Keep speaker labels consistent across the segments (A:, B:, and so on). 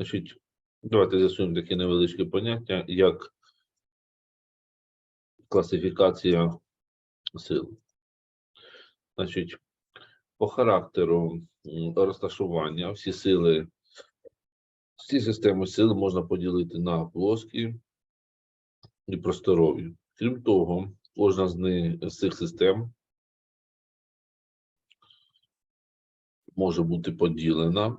A: Значить, давайте з'ясуємо такі невеличкі поняття, як класифікація сил. Значить, по характеру розташування всі сили, всі системи сил можна поділити на плоскі і просторові. Крім того, кожна з них з цих систем може бути поділена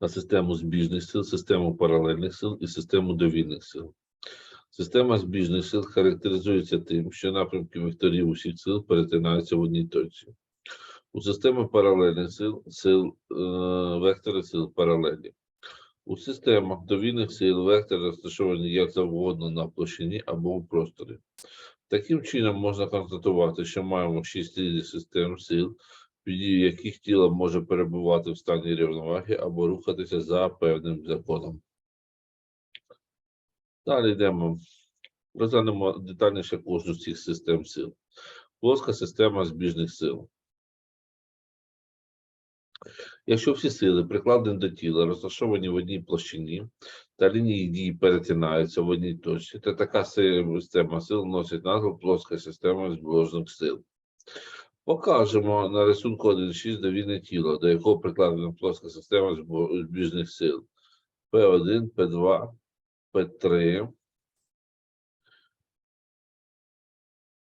A: на систему збіжних сил, систему паралельних сил і систему довільних сил. Система збіжних сил характеризується тим, що напрямки векторів усіх сил перетинаються в одній точці. У системи паралельних сил, сил е, вектори сил паралелі. У системах довільних сил вектори розташовані як завгодно на площині або в просторі. Таким чином можна констатувати, що маємо шість різних систем сил, під дією яких тіло може перебувати в стані рівноваги або рухатися за певним законом. Далі йдемо. Розглянемо детальніше кожну з цих систем сил. Плоска система збіжних сил. Якщо всі сили, прикладені до тіла, розташовані в одній площині та лінії дії перетинаються в одній точці, то така система сил носить назву плоска система збіжних сил. Покажемо на рисунку 1.6 довільне тіло, до якого прикладена плоска система збіжних сил. P1, P2, P3,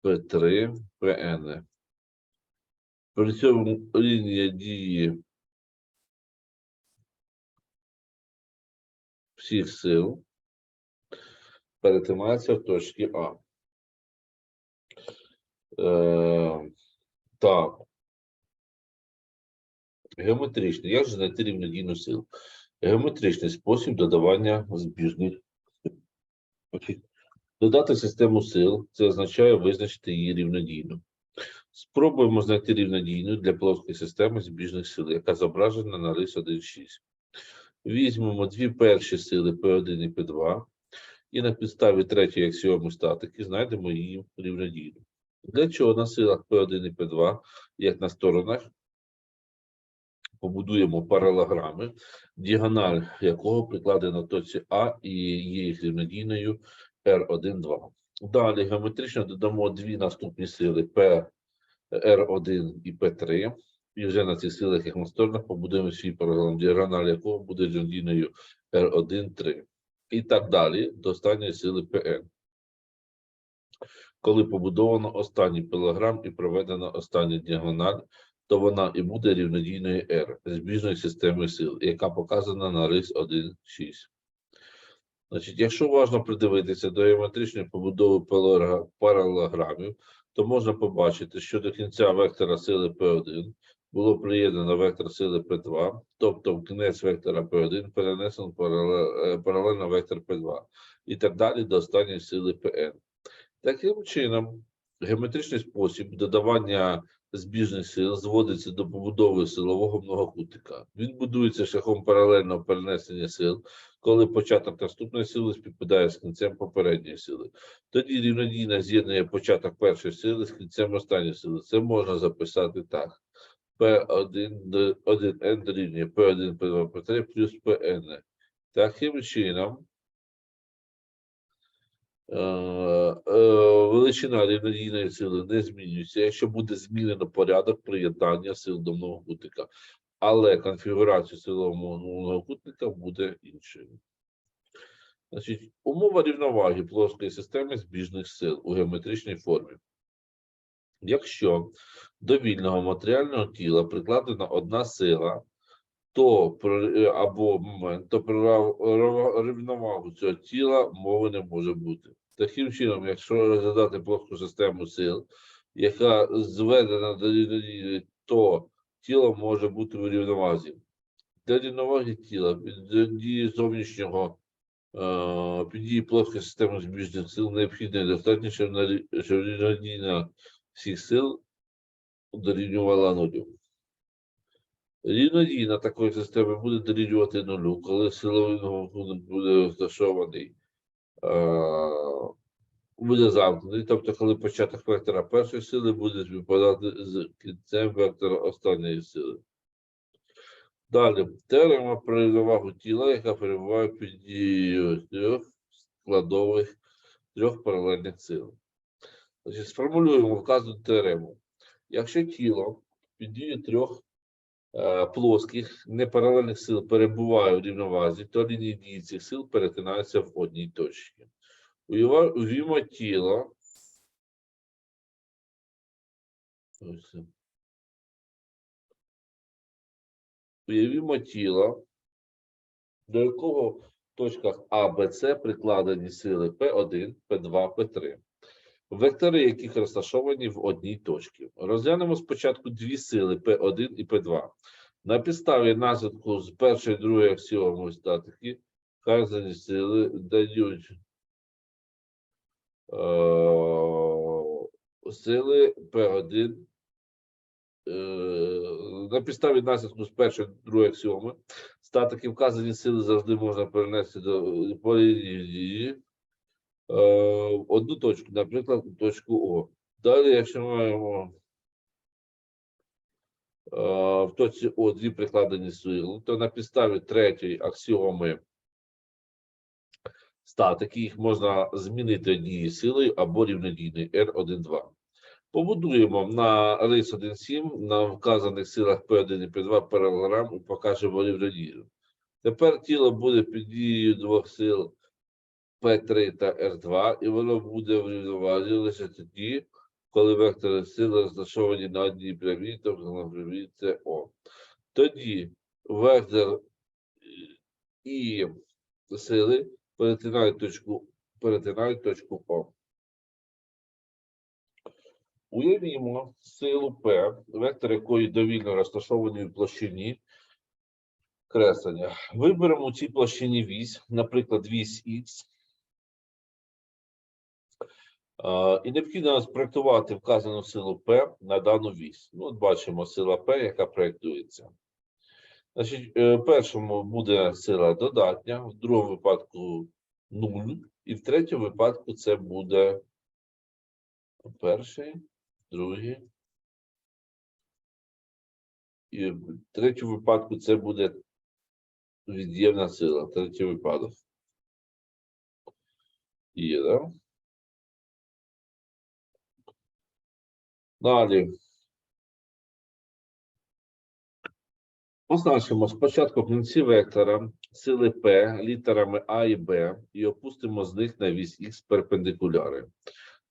A: P3, PN. При цьому лінія дії всіх сил перетинається в точці А. Так. Геометричний. Як же знайти рівнодійну силу? Геометричний спосіб додавання збіжних. Значить, Додати систему сил це означає визначити її рівнодійну. Спробуємо знайти рівнодійну для плоскої системи збіжних сил, яка зображена на рис 1.6. Візьмемо дві перші сили P1 і P2 і на підставі третьої аксіоми статики знайдемо її рівнодійну. Для чого на силах P1 і P2, як на сторонах, побудуємо паралограми, діагональ якого прикладена точці А і є їх рівнодійною R1, 2. Далі геометрично додамо дві наступні сили P, R1 і P3. І вже на цих силах, як на сторонах, побудуємо свій паралелограм, діагональ якого буде рівнодійною R1, 3. І так далі до останньої сили PN. Коли побудовано останній пилограм і проведено останній діагональ, то вона і буде рівнодійною R збіжної системи сил, яка показана на рис 1.6. Значить, якщо уважно придивитися до геометричної побудови паралелограмів, то можна побачити, що до кінця вектора сили P1 було приєднано вектор сили P2, тобто в кінець вектора P1 перенесено е, паралельно вектор P2 і так далі до останньої сили Pn. Таким чином, геометричний спосіб додавання збіжних сил зводиться до побудови силового многокутника. Він будується шляхом паралельного перенесення сил, коли початок наступної сили співпадає з кінцем попередньої сили. Тоді рівнодійно з'єднує початок першої сили з кінцем останньої сили. Це можна записати так. P1, д- 1N дорівнює P1, P2, P3 плюс PN. Таким чином, величина рівнодійної сили не змінюється, якщо буде змінено порядок приєднання сил до многокутника. Але конфігурація силового многокутника буде іншою. Значить, умова рівноваги плоскої системи збіжних сил у геометричній формі. Якщо до вільного матеріального тіла прикладена одна сила, то е, або момент, то про рівновагу цього тіла мови не може бути. Таким чином, якщо розглядати плоску систему сил, яка зведена до рівнодійної, то тіло може бути в рівновазі. Для рівноваги тіла під дії зовнішнього е, під дії плоскої системи збіжних сил необхідно достатньо, щоб на рівнодійна всіх сил дорівнювала нулю. Рівнодійна такої системи буде дорівнювати нулю, коли силовий буде розташований, буде замкнений, тобто коли початок вектора першої сили буде співпадати з кінцем вектора останньої сили. Далі. Теорема про рівновагу тіла, яка перебуває під дією трьох складових трьох паралельних сил. Значить, сформулюємо вказану теорему. Якщо тіло під дією трьох е, плоских непаралельних сил перебуває в рівновазі, то лінії дії цих сил перетинаються в одній точці. Уявімо тіло. Уявімо тіло, до якого в точках А, Б, С прикладені сили П1, П2, П3, вектори яких розташовані в одній точці. Розглянемо спочатку дві сили П1 і П2. На підставі наслідку з першої і другої аксіоми статики вказані сили дають е, сили П1 е, на підставі наслідку з першої другої аксіоми статики вказані сили завжди можна перенести до полінії в одну точку, наприклад, точку О. Далі, якщо маємо е, в точці О дві прикладені сили, то на підставі третьої аксіоми статики їх можна змінити однією силою або рівнодійною R1,2. Побудуємо на рис 1,7 на вказаних силах P1 і P2 паралелограм і покажемо рівнодійно. Тепер тіло буде під дією двох сил P3 та R2, і воно буде в рівновазі лише тоді, коли вектори сили розташовані на одній прямій, тобто на прямій це О. Тоді вектор і сили перетинають точку, перетинають точку О. Уявімо силу P, вектор якої довільно розташований в площині креслення. Виберемо у цій площині вісь, наприклад, вісь Х. І необхідно спроектувати вказану силу P на дану вісь. Ну, от бачимо сила P, яка проєктується. Значить, е, першому буде сила додатня, в другому випадку 0, і в третьому випадку це буде перший, другий. І в третьому випадку це буде від'ємна сила, третій випадок. Є, да? Далі. Позначимо спочатку кінці вектора сили P літерами А і Б і опустимо з них на вісь Х перпендикуляри.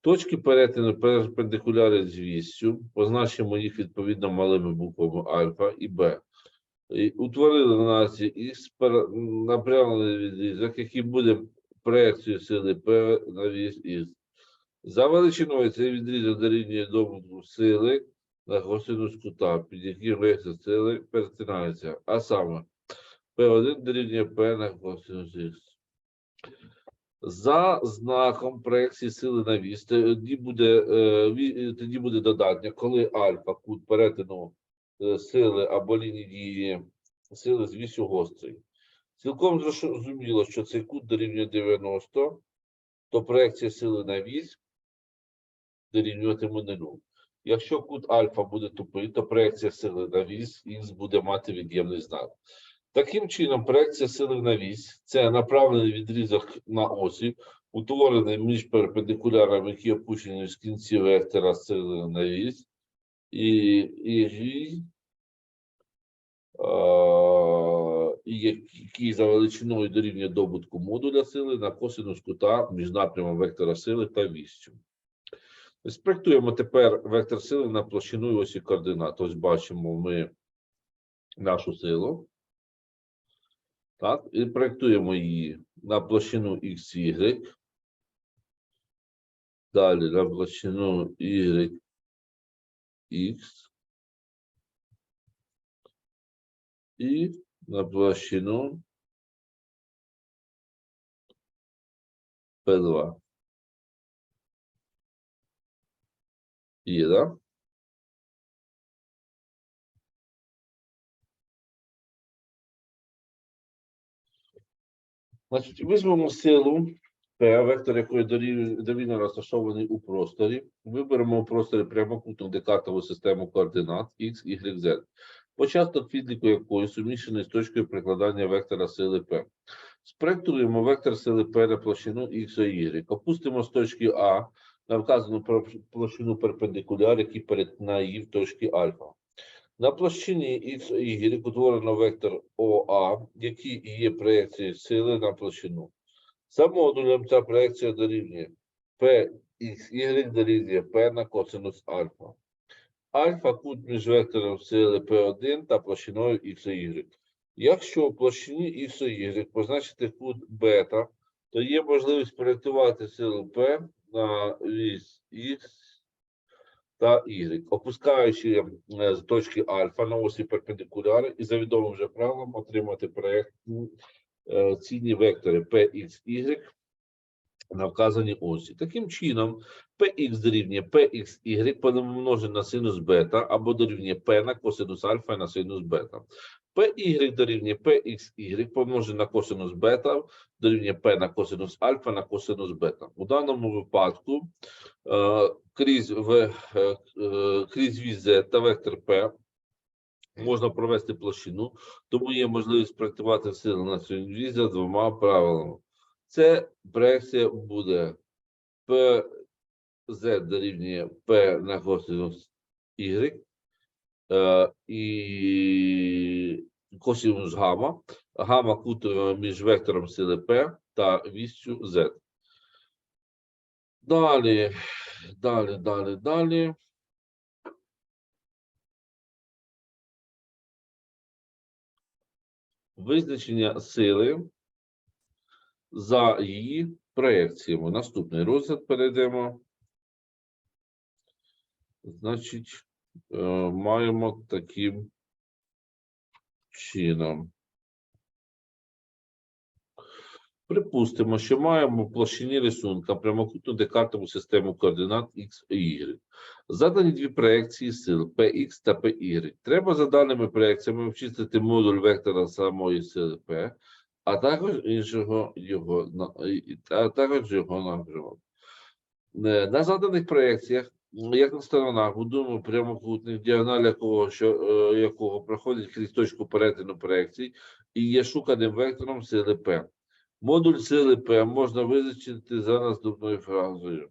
A: Точки перетину перпендикуляри з віссю, позначимо їх відповідно малими буквами альфа і Б. І утворили на нас Х напрямлений відрізок, який буде проекцією сили P на вісь Х. За величиною цей відрізок дорівнює добутку сили на косинус кута, під яким вектор сили перетинається, а саме P1 дорівнює P на косинус Х. За знаком проекції сили на вісь, тоді буде, е, тоді буде додатня, коли альфа кут перетину е, сили або лінії дії сили з вісю гострий. Цілком зрозуміло, що цей кут дорівнює 90, то проекція сили на вісь дорівнюватиме. Якщо кут альфа буде тупий, то проекція сили на вісь х буде мати від'ємний знак. Таким чином, проекція сили на вісь це направлений відрізок на осі, утворений між перпендикулярами, які опущені з кінці вектора сили на вісь, і, і, і, який за величиною дорівнює добутку модуля сили на косинус кута між напрямом вектора сили та віссю. Спроектуємо тепер вектор сили на площину і осі координат. Ось бачимо ми нашу силу. Так, і проєктуємо її на площину XY. Далі на площину YX. І на площину P2. Є, да? Значить, візьмемо силу P, вектор якої довільно розташований у просторі. Виберемо у просторі прямокутну декартову систему координат X, Y, Z. початок відліку якої суміщений з точкою прикладання вектора сили P. Спроектуємо вектор сили P на площину X Y. Опустимо з точки А на вказану площину перпендикуляр, який перетинає її в точці альфа. На площині і Y утворено вектор ОА, який є проекцією сили на площину. За модулем ця проекція дорівнює PXY дорівнює P на косинус альфа. Альфа кут між вектором сили P1 та площиною X і Y. Якщо в площині X і Y позначити кут бета, то є можливість проєктувати силу P на вісь X та Y, опускаючи е, з точки альфа на осі перпендикуляри і за відомим вже правилом отримати проєкт е, цінні вектори Px, Y на вказаній осі. Таким чином, Px дорівнює Pxy помножене на синус бета або дорівнює P на косинус альфа на синус бета. Py дорівнює Pxy помножене на косинус бета дорівнює P на косинус альфа на косинус бета. У даному випадку е, крізь, в, е, е, крізь Z та вектор P можна провести площину, тому є можливість проєктувати сили на цю за двома правилами. Це проекція буде PZ дорівнює P на косинус Y і косинус гамма. Гамма кутова між вектором сили P та вістю Z. Далі, далі, далі, далі. Визначення сили за її проекціями. Наступний розгляд перейдемо. Значить, е, маємо таким чином. Припустимо, що маємо в площині рисунка прямокутну декартову систему координат X і Y. Задані дві проекції сил Px та Py. Треба за даними проекціями обчислити модуль вектора самої сили P, а також іншого його, а також його напрямок. Е, На заданих проекціях, як на сторонах, будуємо прямокутник, діагональ якого, що, е, якого проходить крізь точку перетину проекцій і є шуканим вектором сили P. Модуль сили P можна визначити за наступною фразою.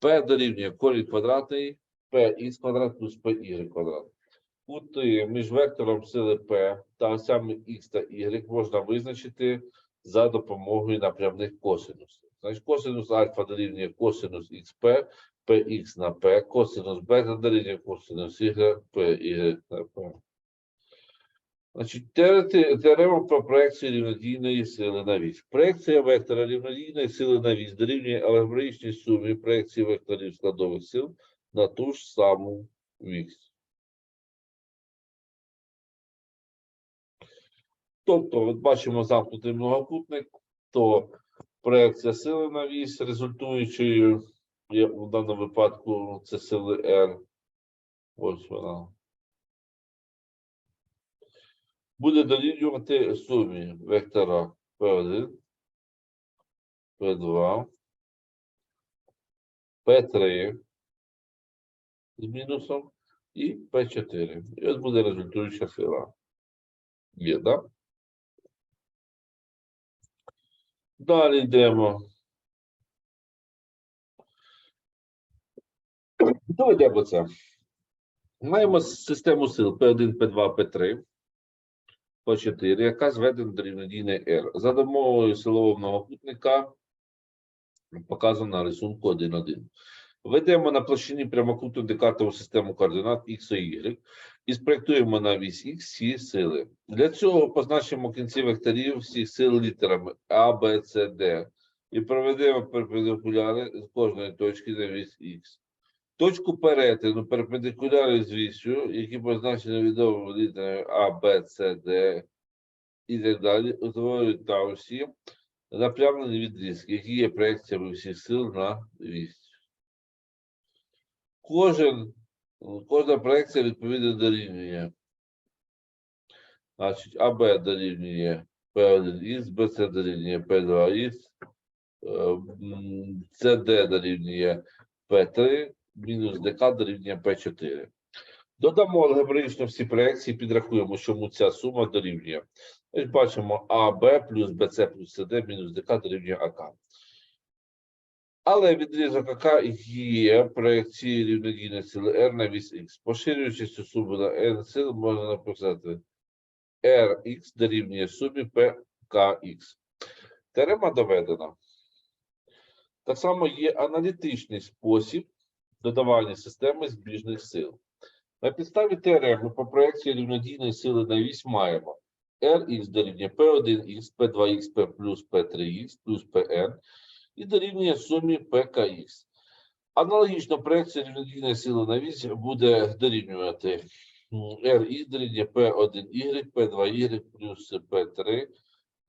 A: P дорівнює корінь квадратний, Px квадрат плюс Py квадрат. Кути між вектором сили P та осями X та Y можна визначити за допомогою напрямних косинусів. Значить, косинус альфа дорівнює косинус XP, Px на P, косинус бета дорівнює косинус Y, Py на P. Значить, теорема про проекцію рівнодійної сили на вісь. Проекція вектора рівнодійної сили на вісь дорівнює алгебраїчній сумі проекції векторів складових сил на ту ж саму вісь. Тобто, от бачимо замкнутий многокутник, то проекція сили на вісь, результуючою у даному випадку це сили R. Ось вона. Буде дорівнювати сумі вектора P1, P2, P3 з мінусом і P4. І ось буде результуюча сила. Є, так? Далі йдемо. Доведемо це. Маємо систему сил P1, P2, P3, P4, яка зведена до рівнодійної R. За допомогою силового многокутника показано на рисунку 1.1. Ведемо на площині прямокутну декартову систему координат X і Y і спроєктуємо на вісь X всі сили. Для цього позначимо кінці векторів всіх сил літерами А, Б, С, Д і проведемо перпендикуляри з кожної точки на вісь X. Точку перетину перпендикуляри з вісю, які позначені відомими літерами А, Б, С, Д і так далі, утворюють та осі напрямлені відрізки, які є проекціями всіх сил на вісь. Кожен, кожна проекція відповідно дорівнює. Значить, АБ дорівнює P1Х, БЦ дорівнює P2Х, СД дорівнює P3, мінус ДК дорівнює P4. Додамо алгебраїчно всі проекції, підрахуємо, чому ця сума дорівнює. Ось бачимо АБ плюс БЦ плюс СД мінус ДК дорівнює АК. Але відрізок АК є проекції рівнодійної сили R на вісь Х. Поширюючи цю суму на N сил, можна написати Rx дорівнює сумі PKX. Теорема доведена. Так само є аналітичний спосіб додавання системи збіжних сил. На підставі теореми по проекції рівнодійної сили на вісь маємо Rx дорівнює P1x, P2x, P плюс P3x плюс Pn і дорівнює сумі PKX. Аналогічно проекція рівнодійної сили на вісь буде дорівнювати дорівнює P1y, P2y плюс P3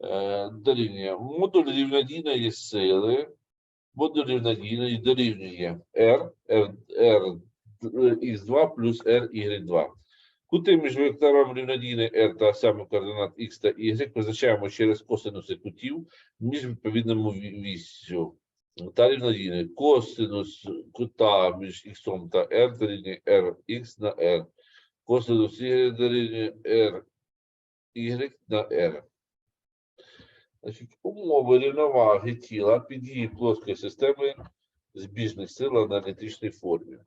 A: е, дорівнює модуль рівнодійної сили, модуль рівнодійної дорівнює R, R, R x2 плюс RY2. Кути між вектором рівнодійної R та осями координат X та Y визначаємо через косинуси кутів між відповідними ві- віссю та рівнодійною. Косинус кута між X та R дорівнює RX на R. Косинус Y дорівнює RY на R. Значить, умови рівноваги тіла під дії плоскої системи збіжних сил в аналітичній формі.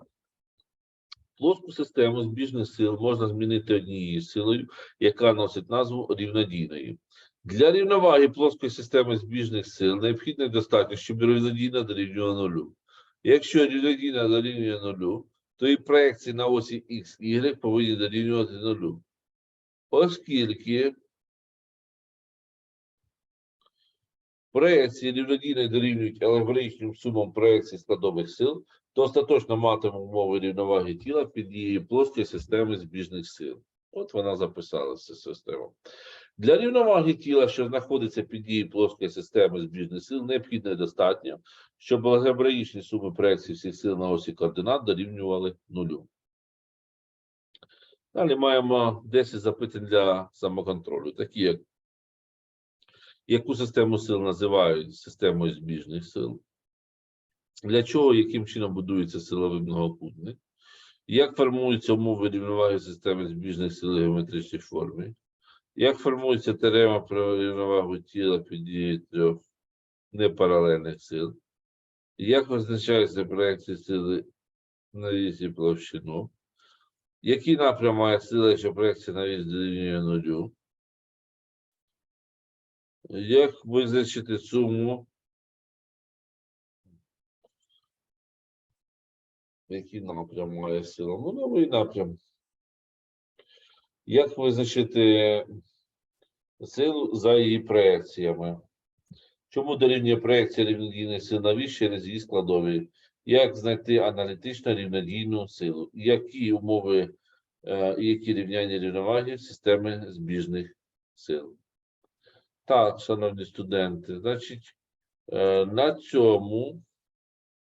A: Плоску систему збіжних сил можна змінити однією силою, яка носить назву рівнодійної. Для рівноваги плоскої системи збіжних сил необхідно достатньо, щоб рівнодійна дорівнювала нулю. Якщо рівнодійна дорівнює нулю, то і проекції на осі X, Y повинні дорівнювати нулю. Оскільки проекції рівнодійної дорівнюють алгебраїчним сумам проекцій складових сил, то остаточно матиме умови рівноваги тіла під дією плоскої системи збіжних сил. От вона записалася система. Для рівноваги тіла, що знаходиться під дією плоскої системи збіжних сил, необхідно і достатньо, щоб алгебраїчні суми проекцій всіх сил на осі координат дорівнювали нулю. Далі маємо 10 запитань для самоконтролю, такі як яку систему сил називають системою збіжних сил, для чого, яким чином будується силовий многокутник, як формуються умови рівноваги системи збіжних сил у геометричній формі, як формується теорема про рівновагу тіла під дією трьох непаралельних сил, як визначаються проекції сили на вісі площину, який напрям має сила, якщо проекція на вісь дорівнює нулю, як визначити суму? Який напрям має сила? Ну, новий напрям. Як визначити силу за її проекціями? Чому дорівнює проекція рівнодійної вісь через її складові? Як знайти аналітично рівнодійну силу? Які умови, е, і які рівняння рівноваги системи збіжних сил? Так, шановні студенти, значить, е, на цьому